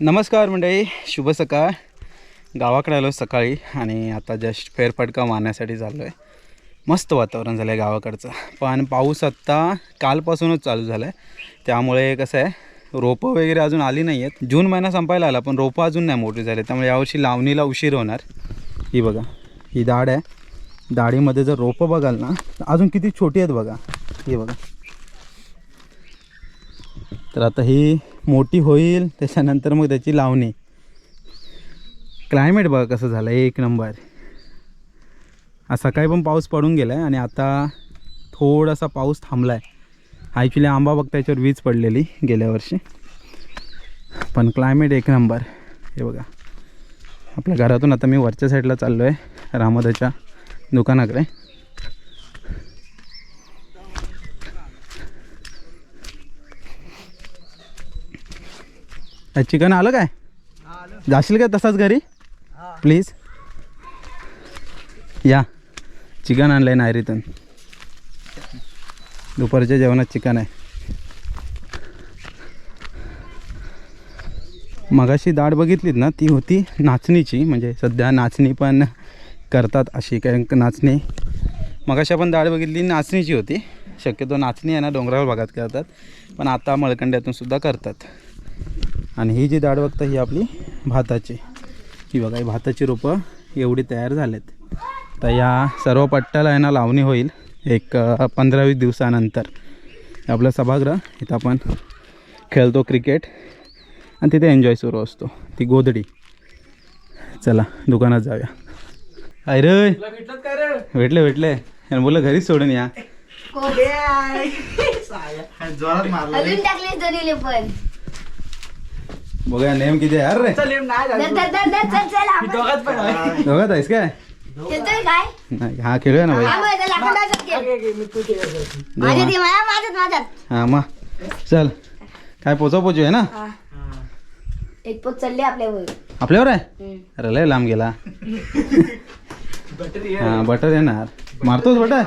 नमस्कार मंडळी शुभ सकाळ. गावाकडे आलो सकाळी आणि आता जस्ट फेरफटका मारण्यासाठी चाललो आहे मस्त वातावरण झालं आहे गावाकडचं. पण पाऊस आत्ता कालपासूनच चालू झाला आहे त्यामुळे कसं आहे रोपं वगैरे अजून आली नाही आहेत जून महिना संपायला आला पण रोपं अजून नाही मोठी झाली. त्यामुळे यावर्षी लावणीला उशीर होणार. ही बघा ही दाढ आहे. दाढीमध्ये जर रोपं बघाल ना तर अजून किती छोटी आहेत बघा. ही बघा. तर आता ही मोठी होईल त्याच्यानंतर मग त्याची लावणी. क्लायमेट बघा कसं झालं एक नंबर. आज सकाळी पण पाऊस पडून गेला आहे आणि आता थोडासा पाऊस थांबला आहे ॲक्च्युली आंबा बघ त्याच्यावर वीज पडलेली गेल्या वर्षी. पण क्लायमेट एक नंबर. हे बघा. आपल्या घरातून आता मी वरच्या साईडला चाललो आहे रामदाच्या दुकानाकडे. चिकन आलं काय? जाशील का तसाच घरी? प्लीज या. चिकन आणलं आहे नायरीतून. दुपारच्या जेवणात चिकन आहे. मगाशी डाळ बघितलीत ना ती होती नाचणीची म्हणजे सध्या नाचणी पण करतात अशी कारण नाचणी मगाशी आपण डाळ बघितली नाचणीची होती. शक्यतो नाचणी आहे ना डोंगरावर भागात करतात पण आता मळकंड्यातून सुद्धा करतात. आणि ही जी डाळ बघता ही आपली भाताची. ही बघा ही भाताची रोपं एवढी तयार झालेत. तर या सर्व पट्ट्याला आहे ना लावणी होईल एक पंधरा वीस दिवसानंतर. आपलं सभागृह इथं आपण खेळतो क्रिकेट आणि तिथे एन्जॉय सुरू असतो. ती गोदडी चला दुकानात जाऊया. काय रे! भेटले भेटले. आणि बोललं घरीच सोडून या. जोरात मारला अजून टाकले दोन्हीले पण बघा नेम किती आहे? अरे! धर, धर, धर, धर, चल, चल, आपण. दोघात आहेस काय? नाही हा खेळूया ना भाई. हा, मग खेळ. माझ्यात, माझ्यात. हां चल. काय पोचा पोचू आहे ना? हा. एक पोत चालले आपल्यावर आपल्यावर आहे. अरे लय लांब गेला. हा बटर येणार. मारतोस बटर?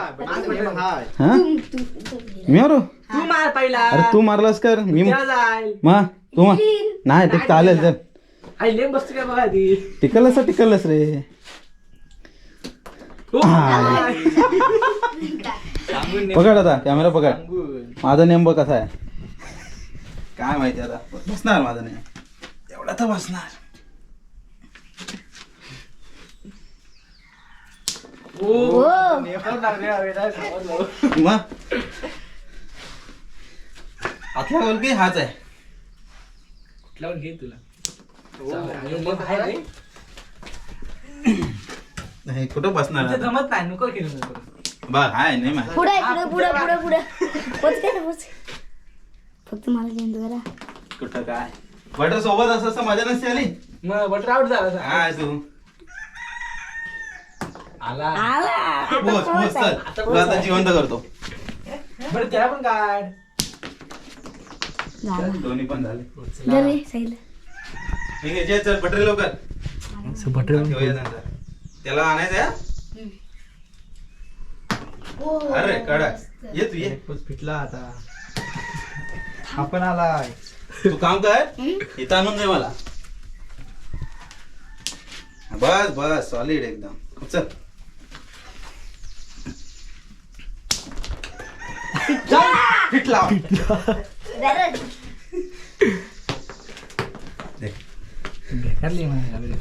हा तू- तू- तू. मी मारू? तू मार पहिला. अरे तू मारलास कर. मी त्याला मा तू मार नाही ते चालेल चल. आई लेम बसते काय बघा ती? टिकलस टिकलस रे. हो. हा. पकड आता कॅमेरा पकड. माझा नेम बघ कसा आहे? काय माहिती आता. बसणार माझा नेम. एवढा तर बसणार. हो. मग की हाच आहे. घे तुला. हे कुठं बसणार आता? जमत नाही नको खेळू नको. बघ हाय नेम आहे पुढे पुढे पुढे पुढे पुढे. पोचते ना पोच. फक्त मला घेऊन दे जरा. कुठं काय? बटर सोबत असं असं मजा नसते आली? मग बटर आउट झाला काय तू. आला. आला. आता पोच पोच पोच चल. तुला आता जिवंत करतो. बरं त्याला पण काढ. झाला. दोन्ही पण झाले. धर रे, साईडला. ठीक आहे जे चल बटर लवकर. बटर ठेवूया नंतर. त्याला आणायचं आहे, हो. अरे कडा ये तू ये. पिटला आता. आपण आलाय. तू काम कर. हम्म? इथं आणून दे मला. बस बस सॉलिड एकदम. चल. फिटला. म्हणे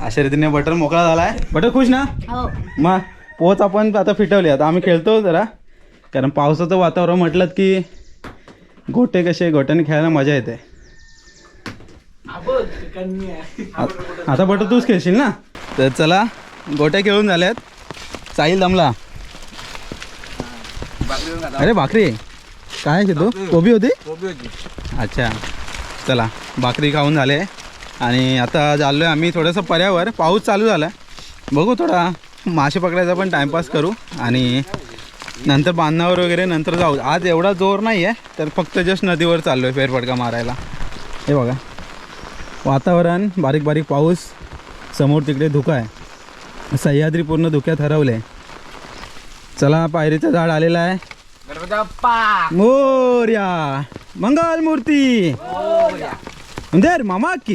अशा रीतीने बटर मोकळा झालाय. बटर खुश ना? हो. मग पोच आपण आता फिटवली आता आम्ही खेळतो जरा. कारण पावसाचं वातावरण म्हटलं की गोटे कसे गोट्याने खेळायला मजा येते. आता बटर तूच खेळशील ना? तर चला गोट्या खेळून झाल्यात. साहिल दमला. अरे भाकरी. काय तू कोबी होती? अच्छा. चला भाकरी खाऊन झाले. आणि आता चाललो आहे आम्ही थोडंसं पर्यावर. पाऊस चालू झाला बघू थोडा मासे पकडायचा पण टाईमपास करू. आणि नंतर बांधण्यावर वगैरे नंतर जाऊ. आज एवढा जोर नाही आहे तर फक्त जस्ट नदीवर चाललो आहे फेरफटका मारायला. हे बघा. वातावरण बारीक बारीक पाऊस. समोर तिकडे धुका आहे. सह्याद्री पूर्ण धुक्यात हरवले. चला पायरीचं झाड आलेलं आहे. गणपती बाप्पा मोर्या. मंगल मूर्ती. म्हणजे मामा की?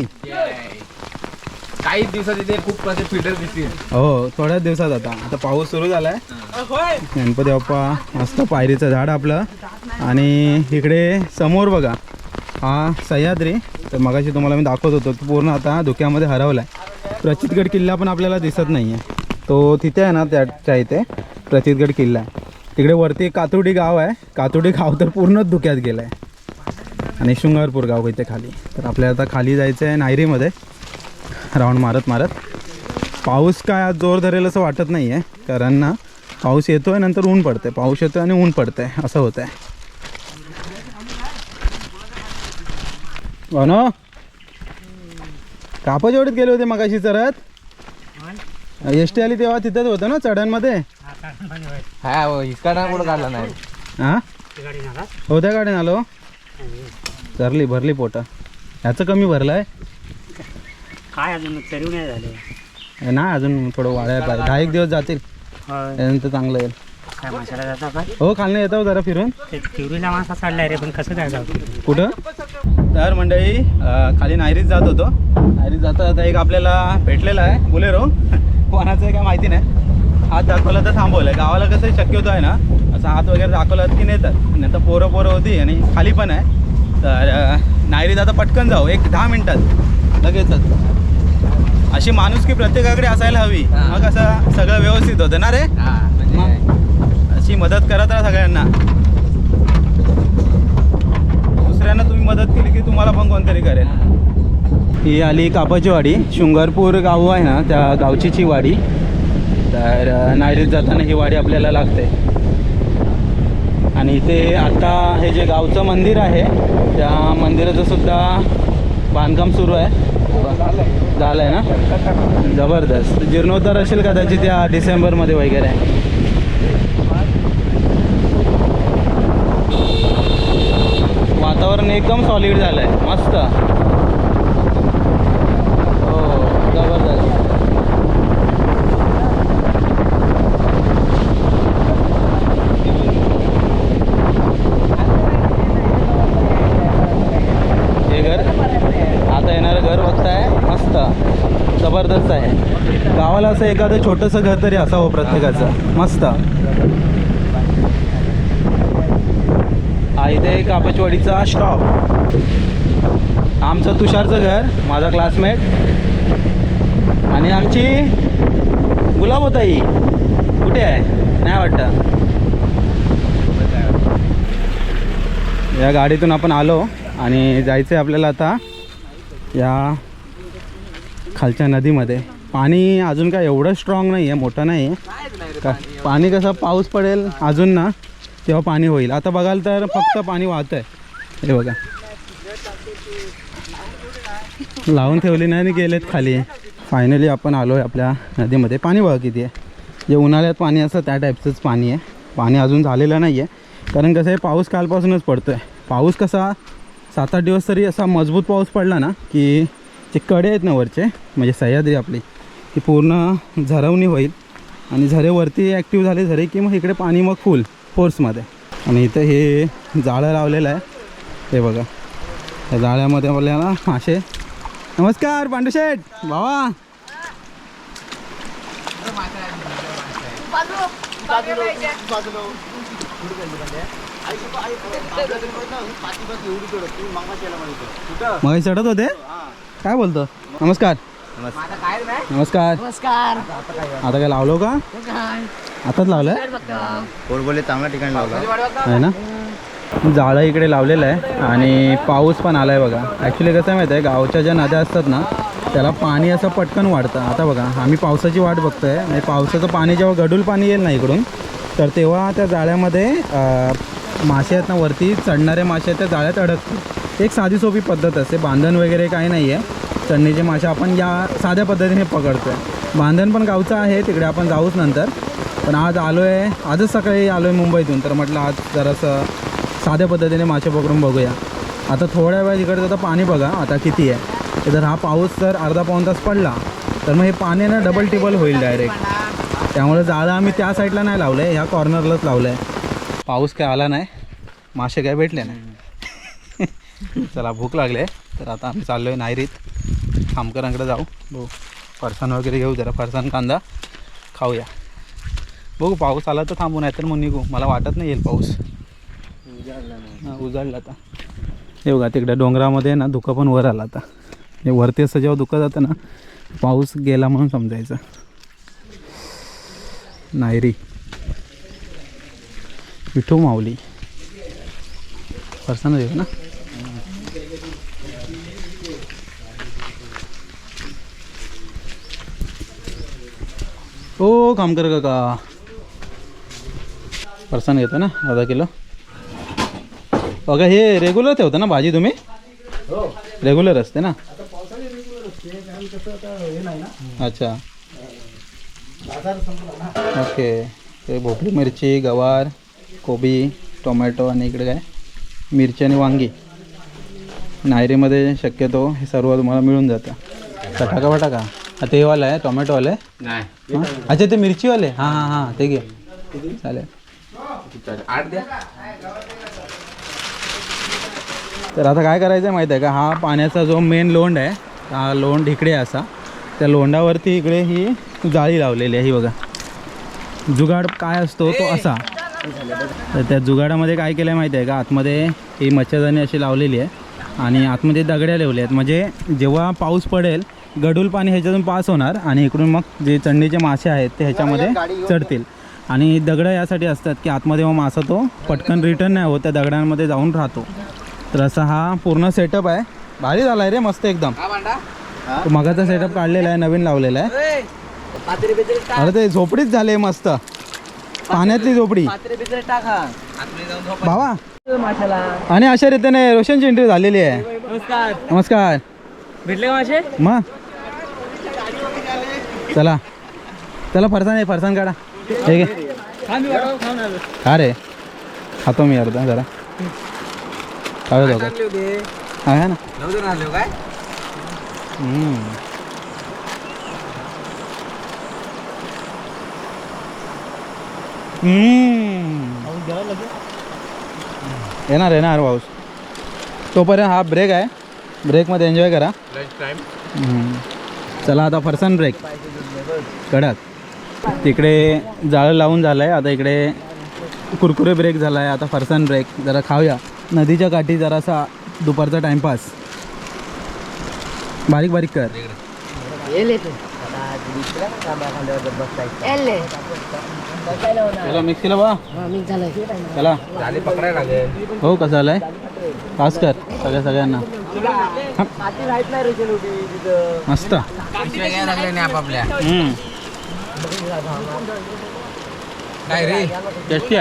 काही दिवसात इथे खूप असे फिल्टर दिसतील. हो थोड्याच दिवसात आता. आता पाऊस सुरू झालाय. गणपती बाप्पा मस्त पायरीचं झाड आपलं. आणि इकडे समोर बघा हा सह्याद्री. तर मगाशी तुम्हाला मी दाखवत होतो की पूर्ण आता धुक्यामध्ये हरवलाय. प्रचितगड किल्ला पण आपल्याला दिसत नाही आहे तो तिथे आहे ना त्याच्या इथे? प्रचितगड किल्ला आहे. तिकडे वरती कातुर्डी गाव आहे. कातुर्डी गाव तर पूर्णच धुक्यात गेलं आहे आणि शृंगारपूर गाव इथे खाली. तर आपल्याला आता खाली जायचं आहे नायरीमध्ये. राऊंड मारत मारत. पाऊस काय आज जोर धरेल असं वाटत नाही आहे कारण ना पाऊस येतोय नंतर ऊन पडते पाऊस येतोय आणि ऊन पडतंय. असं होतंय. भावनो कापा जेवढीत गेले होते मगाशी चरत. एस टी आली तेव्हा तिथंच होतं ना चढ्यांमध्ये? हा हिसकाडा कुठं काढला नाही. हां? हो त्या गाडीने आलो. चरली भरली पोटं. ह्याचं कमी भरलं आहे काय अजून? तरी नाही झाले. नाही अजून थोडं वाढायला पाहिजे दहा एक दिवस जातील. त्यानंतर चांगलं येईल. काय माशाला जाता का हो खालनं येतो जरा फिरून. ते तिवरीला चाललाय रे पण कसं काय जाऊ कुठं? तर मंडळी अं, खाली नायरीत जात होतो. नायरीत जाता जाता एक आपल्याला भेटलेला आहे बुलेरो. कोणाचं आहे काय माहिती नाही. हात दाखवला तर थांबवलं गावाला कसं शक्यतो आहे ना असं हात वगैरे दाखवला की नेतात नाही तर. पोरं पोरं होती आणि खाली पण आहे. तर नायरीत आता पटकन जाऊ. एक दहा मिनटात. लगेचच. अशी माणुसकी प्रत्येकाकडे असायला हवी. मग असं सगळं व्यवस्थित होतं ना रे? हा म्हणजे अशी मदत करत राहा सगळ्यांना. दुसऱ्यांना तुम्ही मदत केली की तुम्हाला पण कोणतरी करेल. ही आली कापाची वाडी. शृंगारपूर गाव आहे ना त्या गावचीची वाडी. तर नायरीत जाताना ही वाडी आपल्याला लागते. आणि इथे आता हे जे गावचं मंदिर आहे त्या मंदिराचं सुद्धा बांधकाम सुरू आहे. झालं आहे ना? जबरदस्त. जीर्णोद्धार असेल कदाचित या डिसेंबरमध्ये वगैरे. वातावरण एकदम सॉलिड झालं आहे मस्त हो जबरदस्त हे घर आता येणारं घर बघताय मस्त जबरदस्त आहे गावाला असं एखादं छोटंसं घर तरी असावं प्रत्येकाचं. मस्त. हा इथे कापचवाडीचा स्टॉप आमचं तुषारचं घर माझा क्लासमेट आणि आमची गुलाबोताई. कुठे आहे? नाही वाटतं. या गाडीतून आपण आलो आणि जायचं आहे आपल्याला आता या खालच्या नदीमध्ये. पाणी अजून काय एवढं स्ट्रॉंग नाही आहे मोठं नाही आहे का पाणी कसं पाऊस पडेल अजून ना तेव्हा पाणी होईल. आता बघाल तर फक्त पाणी वाहत आहे हे बघा. लावून ठेवली नाही आणि गेलेत खाली. फायनली आपण आलो आहे आपल्या नदीमध्ये. पाणी बघा किती आहे. जे उन्हाळ्यात पाणी असतं त्या टाईपचंच पाणी आहे. पाणी अजून झालेलं नाही आहे कारण कसं आहे पाऊस कालपासूनच पडतो आहे पाऊस कसा सात आठ दिवस तरी असा मजबूत पाऊस पडला ना की जे कडे आहेत ना वरचे म्हणजे सह्याद्री आपली ती पूर्ण झरवणी होईल. आणि झरेवरती ॲक्टिव्ह झाले झरे की मग इकडे पाणी मग फुल फोर्समध्ये आणि इथं हे जाळं लावलेलं आहे. हे बघा. त्या जाळ्यामध्ये आपल्याला मासे नमस्कार पांडुशेठ भावा! मग चढत होते? काय बोलतो? नमस्कार. नमस्कार. नमस्कार. आता काय लावलो का? आताच लावलंय बोलबोले चांगल्या ठिकाणी लावला. आहे ना? जाळं इकडे लावलेलं आहे आणि पाऊस पण आला आहे बघा. ॲक्च्युली कसं आहे माहिती आहे गावच्या ज्या नद्या असतात ना त्याला पाणी असं पटकन वाढतं. आता बघा आम्ही पावसाची वाट बघतो आहे म्हणजे पावसाचं पाणी जेव्हा गडूल पाणी येईल ना इकडून तर तेव्हा त्या जाळ्यामध्ये मासे आहेत ना वरती चढणारे मासे आहेत त्या जाळ्यात अडकतात. एक साधी सोपी पद्धत असते. बांधण वगैरे काही नाही आहे चढणीचे मासे आपण या साध्या पद्धतीने पकडतो आहे बांधण पण गावचं आहे तिकडे आपण जाऊच नंतर. पण आज आलो आहे आजच सकाळी आलो आहे मुंबईतून तर म्हटलं आज जरासं साध्या पद्धतीने मासे पकडून बघूया. आता थोड्या वेळ इकडे आता पाणी बघा आता किती आहे. जर हा पाऊस जर अर्धा पाऊण तास पडला तर मग हे पाणी ना डबल टिबल होईल डायरेक्ट त्यामुळे जाळं आम्ही त्या साईडला नाही लावलं आहे ह्या कॉर्नरलाच लावलं आहे पाऊस काय आला नाही मासे काय भेटले नाही. चला भूक लागले तर आता आम्ही चाललो आहे नायरीत. खामकरांकडे जाऊ. बघू फरसाण वगैरे घेऊ जरा. फरसाण कांदा खाऊया. बघू पाऊस आला तर थांबू नाही तर मग निघू. मला वाटत नाही येईल पाऊस. हां उजाडला आता. हे बघा तिकडे डोंगरामध्ये ना धुकं पण वर आला आता. हे वरती असं जेव्हा धुकं जातं ना पाऊस गेला म्हणून समजायचं. नायरी विठू माऊली. फरसाण देऊ ना. ओ कामकर काका फरसाण घेतो ना अर्धा किलो. बघा हे रेग्युलर ठेवता ना भाजी तुम्ही? रेग्युलर असते ना? अच्छा. ओके. ते भोपळी मिरची गवार कोबी टोमॅटो आणि इकडे काय? मिरची आणि वांगी. नायरीमध्ये शक्यतो हे सर्व तुम्हाला मिळून जातं. बटाका हा ते वाला आहे. नाही. हां? अच्छा ते मिरचीवाले? हां हां हां ते घे. चालेल. आठ द्या. तर आता काय करायचं आहे माहीत आहे का? हा पाण्याचा जो मेन लोंड आहे हा लोंड इकडे असा. त्या लोंडावरती इकडे ही जाळी लावलेली आहे. ही बघा. जुगाड काय असतो तो असा. तर त्या जुगाडामध्ये काय केलं आहे माहिती आहे का? आतमध्ये ही मच्छरदाणी अशी लावलेली आहे. आणि आतमध्ये दगड्या लावल्या आहेत. म्हणजे जेव्हा पाऊस पडेल गडूल पाणी ह्याच्यातून पास होणार आणि इकडून मग जे चंडीचे मासे आहेत ते ह्याच्यामध्ये चढतील. आणि दगडं यासाठी असतात की आतमध्ये मग मासा तो पटकन रिटर्न नाही होत त्या दगडांमध्ये जाऊन राहतो. तर असा हा पूर्ण सेटअप आहे. भारी झाला आहे रे मस्त एकदम. तो मगाचा सेटअप काढलेला आहे नवीन लावलेला आहे. अरे ते झोपडीच झाले मस्त. पाण्यातली झोपडी. भावा. आणि अशा रीतीने रोशनची एंट्री झालेली आहे. नमस्कार. नमस्कार. भेटले मासे? मग चला. चला फरसाण आहे फरसाण काढा. ठीक आहे का रे. खातो मी अर्धा जरा. खाऊ आहे ना. हम्म. हम्म. येणार येणार पाऊस तोपर्यंत हा ब्रेक आहे. ब्रेकमध्ये एन्जॉय करा. लंच टाइम हम्म. चला आता फरसाण ब्रेक कडक. तिकडे जाळं लावून झालं आहे आता इकडे कुरकुरे ब्रेक झाला आहे आता फरसाण ब्रेक जरा खाऊया. नदीच्या काठी जरासा दुपारचा टाईमपास बारीक बारीक कर. चला मिक्स केलं बा. चला. हो कसं आलंय पास कर. सगळ्या सगळ्यांना. मस्त. आपापल्या. काय रे? टेस्टी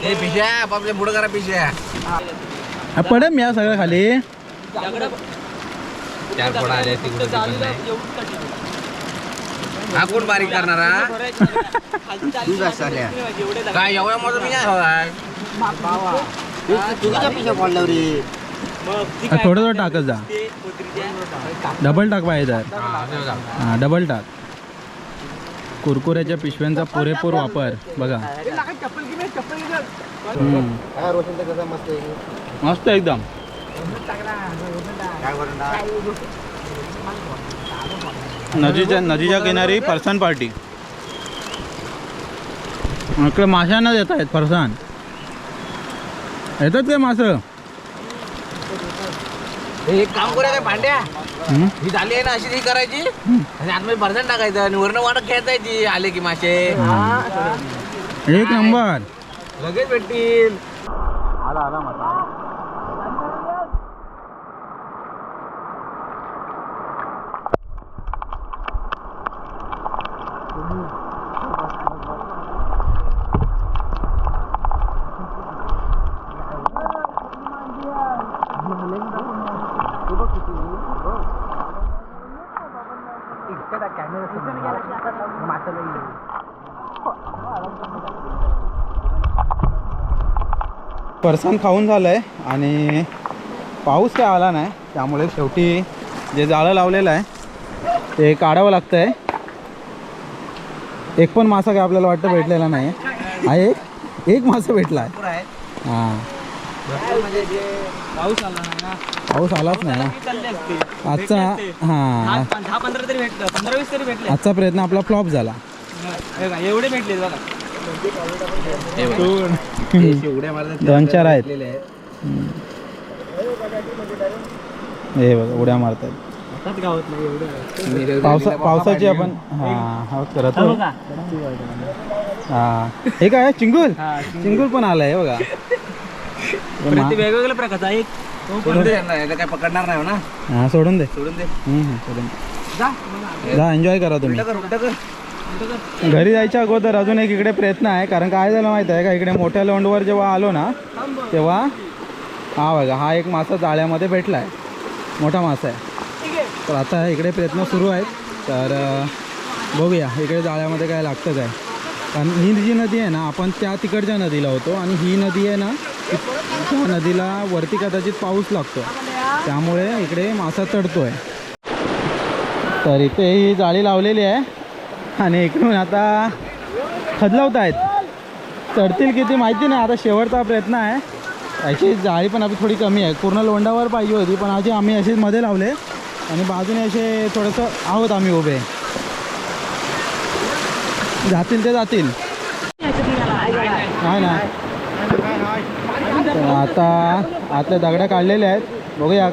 ते पिशव्या आपापल्या पुढं करा पिशव्या. हा, पडेल मी या सगळं खाली. चार फोडा आले तिकडं हा कोण बारीक करणारा काय एवढ्या मोठं मी नाही हवाय हा, थोडं थोडं टाकत जा. डबल टाक पाहिजे हां डबल टाक. कुरकुऱ्याच्या पिशव्यांचा पुरेपूर वापर बघा. हम्म. मस्त एकदम. नदीच्या नदीच्या किनारी पर्सन पार्टी इकडे माशांना देत आहेत पर्सन येतात काय मासं? एक काम करूया काय भांड्या? ही झाली आहे ना अशी ही करायची. आणि आतमध्ये भरजण टाकायचं आणि वरण वाटत खेचायची आले की मासे. एक नंबर. लगेच भेटतील. फरसाण खाऊन झालं आहे. आणि पाऊस काय आला नाही त्यामुळे शेवटी जे जाळं लावलेलं आहे ते काढावं लागतं आहे एक पण मासा काय आपल्याला वाटतं भेटलेला नाही. आहे एक एक मासा भेटला आहे. हां. पाऊस आला नाही ना पाऊस आलाच नाही ना. आजचा हां. दहा पंधरा तरी भेटलं पंधरा वीस तरी भेटले आजचा प्रयत्न आपला फ्लॉप झाला. एवढे भेटले बघा दोन चार आहेत. हे बघा उड्या मारतात एवढे पावसा पावसाची आपण हां हा करतो हां. हे काय चिंगुल? चिंगुल. पण आलाय बघा. वेगवेगळ्या प्रकारचा एक तो पण काय पकडणार नाही हो ना? हां सोडून दे. सोडून दे. हम्म, हम्म, सोडून दे. जा. जा एन्जॉय करा तुम्ही. उलटं कर उलटं कर. घरी जायच्या अगोदर अजून एक इकडे प्रयत्न आहे कारण काय झालं माहिती आहे का इकडे मोठ्या लोंडवर जेव्हा आलो ना तेव्हा हा बघा हा एक मासा जाळ्यामध्ये भेटला आहे मोठा मासा आहे. तर आता इकडे प्रयत्न सुरू आहेत. तर अं, बघूया इकडे जाळ्यामध्ये काय लागतं काय कारण ही जी नदी आहे ना आपण त्या तिकडच्या नदीला होतो आणि ही नदी आहे ना त्या नदीला वरती कदाचित पाऊस लागतो. त्यामुळे इकडे मासा चढतोय. तर इथे ही जाळी लावलेली आहे आणि इकडून आता खदलवत आहेत. चढतील किती माहिती नाही आता शेवटचा प्रयत्न आहे. याची जाळी पण आपली थोडी कमी आहे. पूर्ण लोंडावर पाहिजे होती पण आधी आम्ही अशीच मध्ये लावले आणि बाजूने असे थोडंसं आहोत आम्ही उभे. जातील ते जातील नाही ना आता आतल्या दगड्या काढलेल्या आहेत बघूया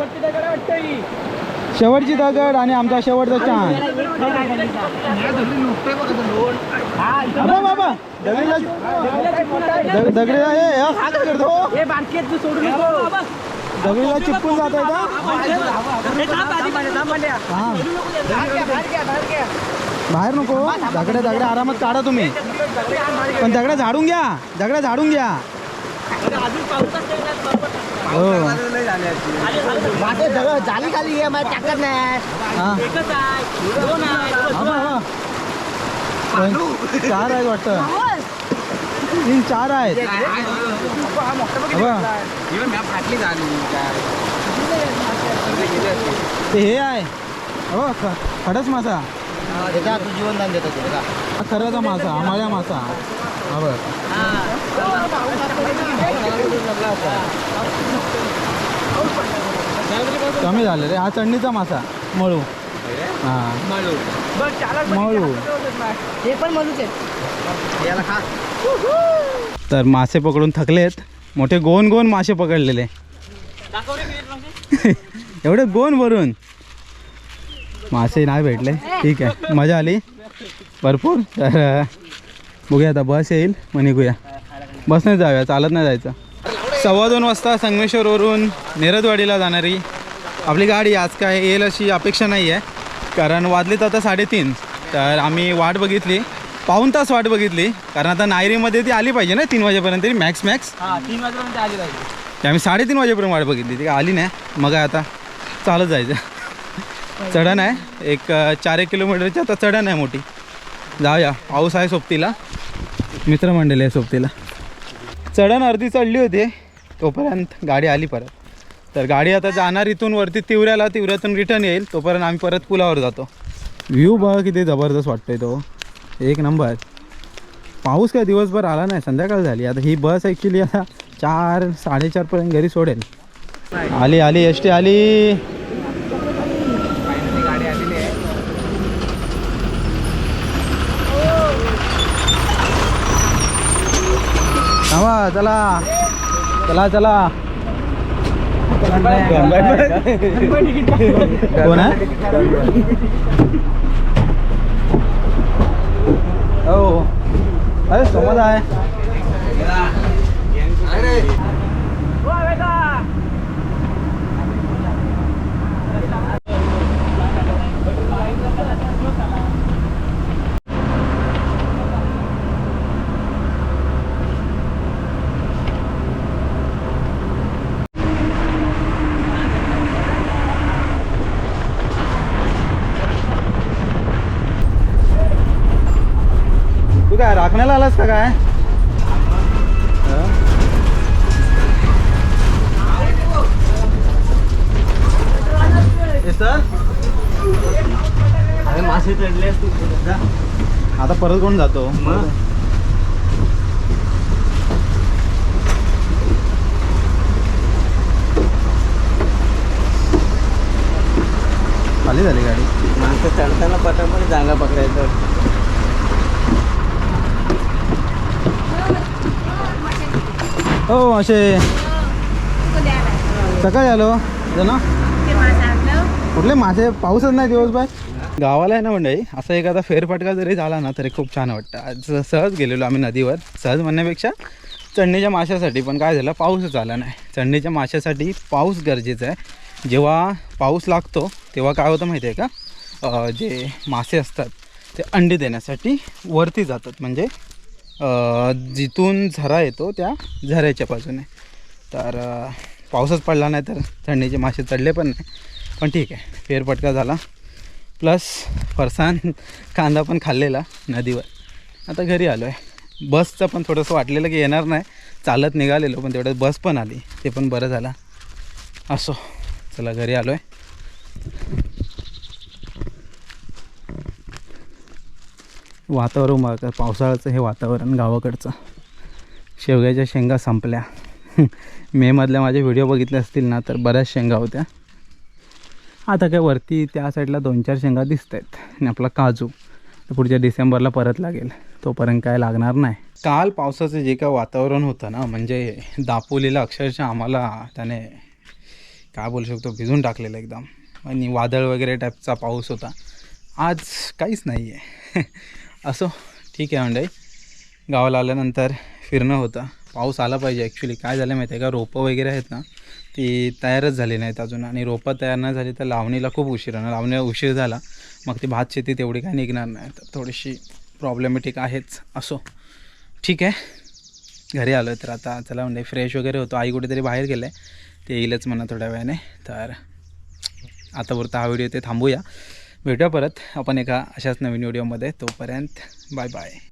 शेवटची दगड आणि आमचा शेवटचा चान्स बाबा दगडीला दग- दगडीला हे हे करतो दगडीला चिपकून जात आहे का हा बाहेर नको. दगड्या दगड्या आरामात काढा तुम्ही. पण दगड्या झाडून घ्या. दगड्या झाडून घ्या. हो. जाली खाली आहे माझ्या ताकद नाही चार आहेत वाटतं. तीन चार आहेत. ते हे आहे. हो खडच माझा मासा तू जीवनदान देतो तुला हा खराचा मासा आमाळ्या मासा. हा बघ. कमी झालं रे. हा चढणीचा मासा. मळू. हा. मळू. ते पण याला खा. तर मासे पकडून थकलेत. मोठे गोन गोन मासे पकडलेले. एवढे गोन भरून. मासे नाही भेटले. ठीक आहे. मजा आली. भरपूर. तर बघूया आता बस येईल मग निघूया. बसने जाऊया चालत नाही जायचं. सव्वा दोन वाजता संगमेश्वरवरून नेरदवाडीला जाणारी आपली गाडी आज काय येईल अशी अपेक्षा नाही आहे. कारण वाजलेत आता साडेतीन. तर आम्ही वाट बघितली. पाऊन तास वाट बघितली. कारण आता नायरीमध्ये ती आली पाहिजे ना तीन वाजेपर्यंत तरी मॅक्स मॅक्स तीन वाजेपर्यंत आली पाहिजे. ते आम्ही साडेतीन वाजेपर्यंत वाट बघितली. ती आली नाही. मग आता चालत जायचं. चढण आहे. एक चार एक किलोमीटरची आता चढण आहे मोठी. जाऊया. पाऊस आहे सोबतीला. मित्रमंडळी आहे सोबतीला. चढण अर्धी चढली होती. तोपर्यंत गाडी आली परत. तर गाडी आता जाणार इथून वरती तिवऱ्याला तिवऱ्यातून रिटर्न येईल. तोपर्यंत आम्ही परत पुलावर जातो. व्ह्यू बघा किती जबरदस्त वाटतोय तो. एक नंबर पाऊस काय दिवसभर आला नाही. संध्याकाळ झाली. आता ही बस ॲक्च्युली आता चार साडेचारपर्यंत घरी सोडेल. आली आली. एस टी आली गाडी आलेली आहे थांबा चला. चला चला. कोण आहे? हो. अरे सोमत आहे. पुण्याला आलास का काय? अरे आता परत कोण जातो? मग? झाली गाडी. माणसं चढताना पटापट जागा पकडायचं. हो असे. सकाळी आलो. ना. कुठले मासे? पाऊसच नाही दिवसभर. गावाला आहे ना मंडळी असा एखादा फेरफटका जरी झाला ना तरी खूप छान वाटतं. आज सहज गेलेलो आम्ही नदीवर सहज म्हणण्यापेक्षा चढणीच्या माशासाठी पण काय झालं पाऊसच आला नाही. चढणीच्या माशासाठी पाऊस गरजेचा आहे. जेव्हा पाऊस लागतो तेव्हा काय होतं माहिती आहे का? जे मासे असतात ते अंडी देण्यासाठी वरती जातात. म्हणजे जिथून झरा येतो त्या झऱ्याच्या बाजूने. तर पाऊसच पडला नाही तर थंडीचे मासे चढले पण नाही. पण ठीक आहे फेरपटका झाला. प्लस फरसाण कांदा पण खाल्लेला नदीवर. आता घरी आलो आहे. बसचं पण थोडंसं वाटलेलं की येणार नाही. चालत निघालेलो पण तेवढ्यात बस पण आली. ते पण बरं झालं. असो चला घरी आलो आहे. वातावरण पावसाळ्याचं हे वातावरण गावाकडचं. शेवग्याच्या शेंगा संपल्या. मेमधल्या माझे व्हिडिओ बघितले असतील ना तर बऱ्याच शेंगा होत्या. आता काय वरती त्या साईडला दोन चार शेंगा दिसत आहेत आणि आपला काजू तर पुढच्या डिसेंबरला परत लागेल. तोपर्यंत काय लागणार नाही. काल पावसाचं जे काय वातावरण होतं ना म्हणजे दापोलीला अक्षरशः आम्हाला त्याने काय बोलू शकतो भिजून टाकलेलं एकदम. आणि वादळ वगैरे टाईपचा पाऊस होता. आज काहीच नाही आहे असो ठीक आहे मंडळी. गावाला आल्यानंतर फिरणं होतं. पाऊस आला पाहिजे ॲक्च्युली काय झालं माहिती आहे का? रोपं वगैरे आहेत ना ती तयारच झाली नाहीत अजून. आणि रोपं तयार नाही झाली तर लावणीला खूप उशीर आहे लावणीला उशीर झाला मग ती भात शेती तेवढी काय निघणार नाही. तर थोडीशी प्रॉब्लेमॅटिक आहेच. असो. ठीक आहे. घरी आलो तर आता चला म्हणजे फ्रेश वगैरे होतो. आई कुठेतरी बाहेर गेलं. आहे ते येईलच म्हणा थोड्या वेळाने. तर आतापुरता हा व्हिडिओ ते थांबूया. भेटूया परत. आपण एका अशाच नवीन व्हिडिओमध्ये तोपर्यंत बाय बाय